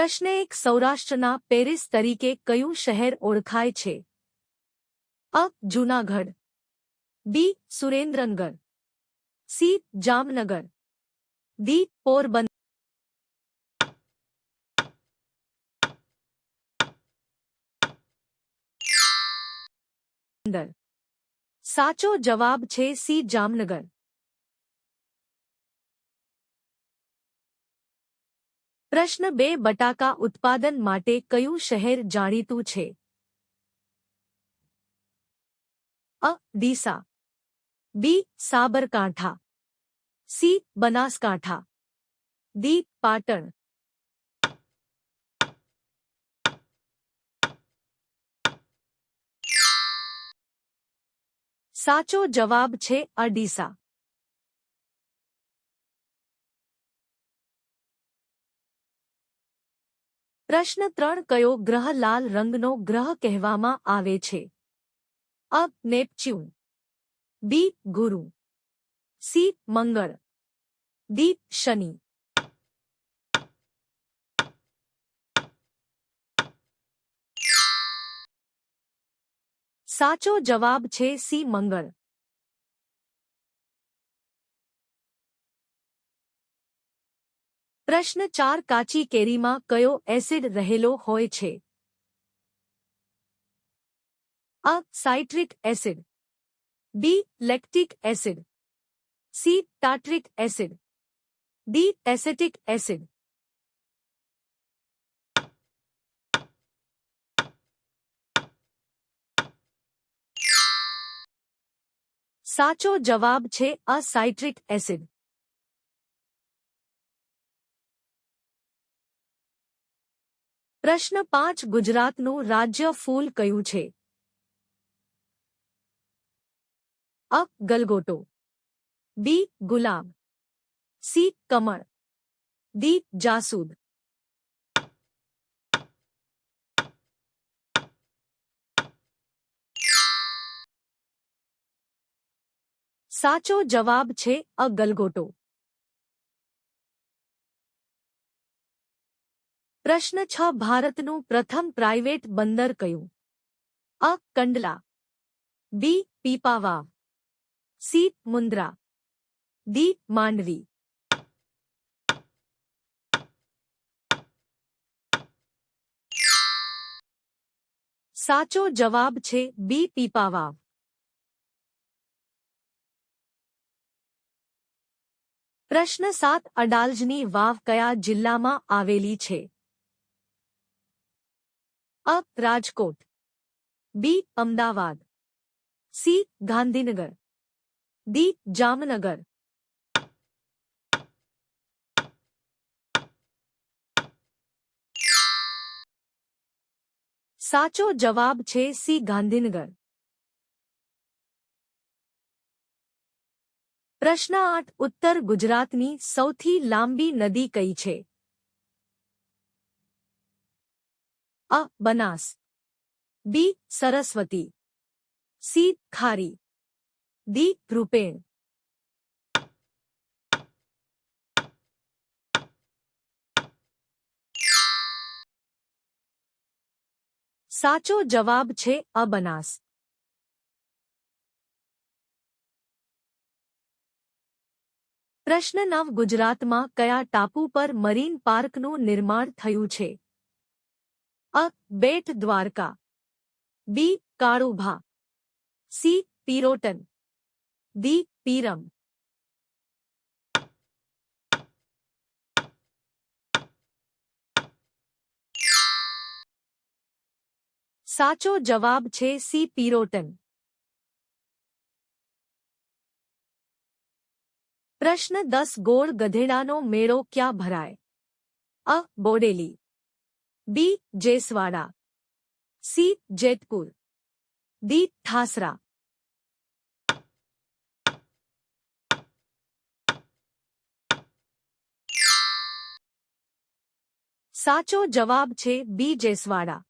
પ્રશ્ન એક સૌરાષ્ટ્રના પેરીસ તરીકે કયું શહેર ઓળખાય છે A Junagadh B Surendranagar C Jamnagar D Porbandar સાચો જવાબ છે સી જામનગર પ્રશ્ન 2 બટાકા ઉત્પાદન માટે કયું શહેર જાણીતું છે A Deesa B Sabarkantha C Banaskantha D Patan સાચો જવાબ છે અ દીસા પ્રશ્ન 3 કયો ગ્રહ લાલ રંગનો ગ્રહ કહેવામાં આવે છે અ નેપ્ચ્યુન બી ગુરુ સી મંગળ ડી શનિ સાચો જવાબ છે સી મંગળ પ્રશ્ન 4 કાચી કેરી માં કયો એસિડ રહેલો હોય છે A citric acid B lactic acid C tartaric acid D acetic acid સાચો જવાબ છે A સાઇટ્રિક એસિડ પ્રશ્ન પાંચ ગુજરાતનું રાજ્ય ફૂલ કયું છે અ ગલગોટો બી ગુલાબ સી કમળ ડી જાસૂદ સાચો જવાબ છે અ ગલગોટો પ્રશ્ન છ ભારતનું પ્રથમ પ્રાઇવેટ બંદર કયું A Kandla B Pipavav C Mundra D Mandvi સાચો જવાબ છે બી પીપાવાવ પ્રશ્ન સાત અડાલજની વાવ કયા જિલ્લામાં આવેલી છે A Rajkot B Ahmedabad C Gandhinagar D Jamnagar साचो जवाब छे सी गांधीनगर प्रश्न आठ उत्तर गुजरात सौथी लांबी नदी कई है A Banas B Saraswati C Khari D Rupen સાચો જવાબ છે અબનાસ પ્રશ્ન નવ ગુજરાતમાં કયા ટાપુ પર મરીન પાર્કનું નિર્માણ થયું છે A Bet Dwarka B Karubha C Pirotan D Piram સાચો જવાબ છે સી પિરોટન પ્રશ્ન 10 ગોળ ગધેડાનો મેરો ક્યાં ભરાય A Bodeli B Jeswada C Jetpur D Thasra સાચો જવાબ છે બી જેસવાડા